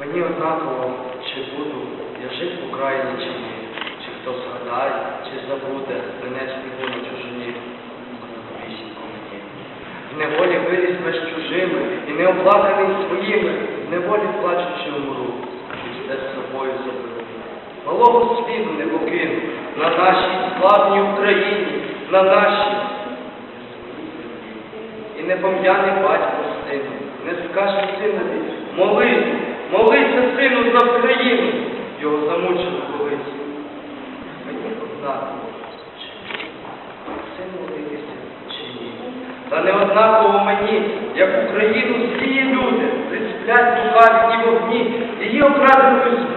Мені однаково, чи буду я жити в Україні чи ні, чи хто згадає, чи забуде мене снігу на чужині, пісеньку мені. В неволі виріс без чужими і не оплаканий своїми, в неволі плачучи умру, і все з собою заберу. Малого світу не покину на нашій славній Україні, на нашій і не пом'яне батько сину, не скаже синові, молись, однаково, це молитися, чи ні. Та не однаково мені, як Україну всі люди, присплять лукаві і вогні, її окраденою однаково